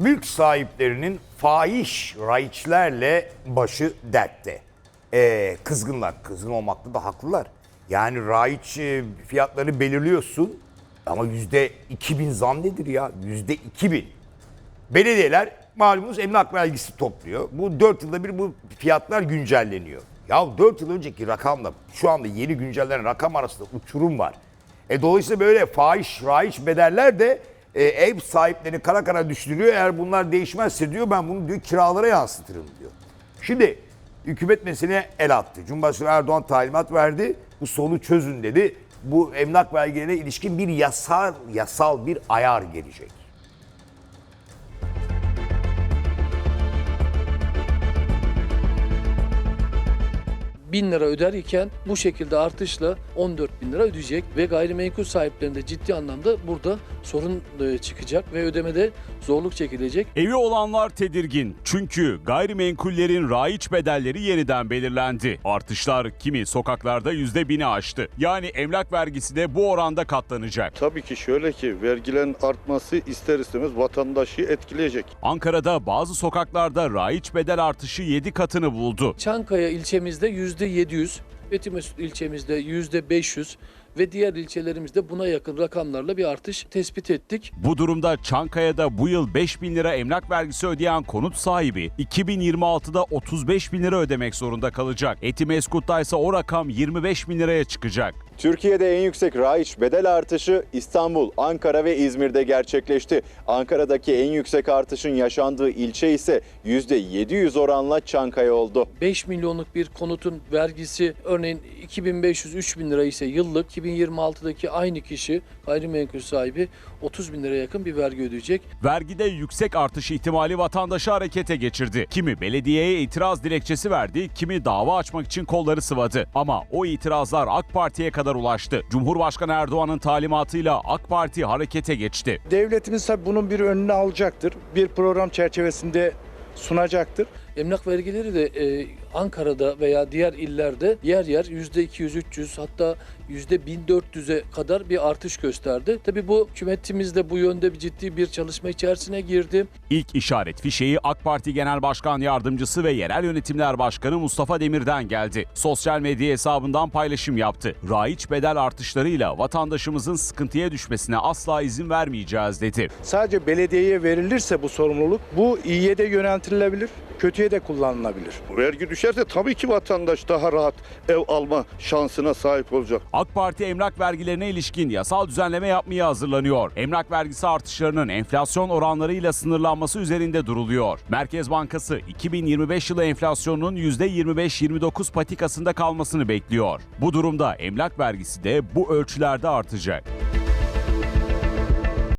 Mülk sahiplerinin fahiş raiçlerle başı dertte. Ee, kızgınlar. Kızgın olmakta da haklılar. Yani raiç e, fiyatları belirliyorsun ama yüzde 2000 zam nedir ya? Yüzde 2000. Belediyeler malumunuz emlak vergisi topluyor. Bu 4 yılda bir bu fiyatlar güncelleniyor. Ya 4 yıl önceki rakamla şu anda yeni güncellenen rakam arasında uçurum var. E dolayısıyla böyle fahiş, raiç bedeller de e, ev sahiplerini kara kara düşürüyor. Eğer bunlar değişmezse diyor ben bunu diyor kiralara yansıtırım diyor. Şimdi hükümet meseleye el attı. Cumhurbaşkanı Erdoğan talimat verdi. Bu sorunu çözün dedi. Bu emlak vergilerine ilişkin bir yasal yasal bir ayar gelecek. Bin lira öder iken bu şekilde artışla 14 bin lira ödeyecek ve gayrimenkul sahiplerinde ciddi anlamda burada sorun e, çıkacak ve ödemede zorluk çekilecek. Evi olanlar tedirgin çünkü gayrimenkullerin raiç bedelleri yeniden belirlendi. Artışlar kimi sokaklarda yüzde bini aştı. Yani emlak vergisi de bu oranda katlanacak. Tabii ki şöyle ki vergilerin artması ister istemez vatandaşı etkileyecek. Ankara'da bazı sokaklarda raiç bedel artışı 7 katını buldu. Çankaya ilçemizde yüzde 700, Etimesut ilçemizde yüzde 500 ve diğer ilçelerimizde buna yakın rakamlarla bir artış tespit ettik. Bu durumda Çankaya'da bu yıl 5 bin lira emlak vergisi ödeyen konut sahibi 2026'da 35 bin lira ödemek zorunda kalacak. Etimeskut'ta ise o rakam 25 bin liraya çıkacak. Türkiye'de en yüksek raiç bedel artışı İstanbul, Ankara ve İzmir'de gerçekleşti. Ankara'daki en yüksek artışın yaşandığı ilçe ise %700 oranla Çankaya oldu. 5 milyonluk bir konutun vergisi örneğin 2500-3000 lira ise yıllık 2026'daki aynı kişi gayrimenkul sahibi 30 bin liraya yakın bir vergi ödeyecek. Vergide yüksek artış ihtimali vatandaşı harekete geçirdi. Kimi belediyeye itiraz dilekçesi verdi, kimi dava açmak için kolları sıvadı. Ama o itirazlar AK Parti'ye kadar ulaştı. Cumhurbaşkanı Erdoğan'ın talimatıyla AK Parti harekete geçti. Devletimiz tabii bunun bir önünü alacaktır. Bir program çerçevesinde sunacaktır. Emlak vergileri de e, Ankara'da veya diğer illerde yer yer %200-300 hatta %1400'e kadar bir artış gösterdi. Tabii bu hükümetimiz de bu yönde bir ciddi bir çalışma içerisine girdi. İlk işaret fişeği AK Parti Genel Başkan Yardımcısı ve Yerel Yönetimler Başkanı Mustafa Demir'den geldi. Sosyal medya hesabından paylaşım yaptı. Raiç bedel artışlarıyla vatandaşımızın sıkıntıya düşmesine asla izin vermeyeceğiz dedi. Sadece belediyeye verilirse bu sorumluluk bu iyiye de yöneltilebilir, kötüye de kullanılabilir. Vergi düşerse tabii ki vatandaş daha rahat ev alma şansına sahip olacak. AK Parti emlak vergilerine ilişkin yasal düzenleme yapmaya hazırlanıyor. Emlak vergisi artışlarının enflasyon oranlarıyla sınırlanması üzerinde duruluyor. Merkez Bankası 2025 yılı enflasyonunun %25-29 patikasında kalmasını bekliyor. Bu durumda emlak vergisi de bu ölçülerde artacak.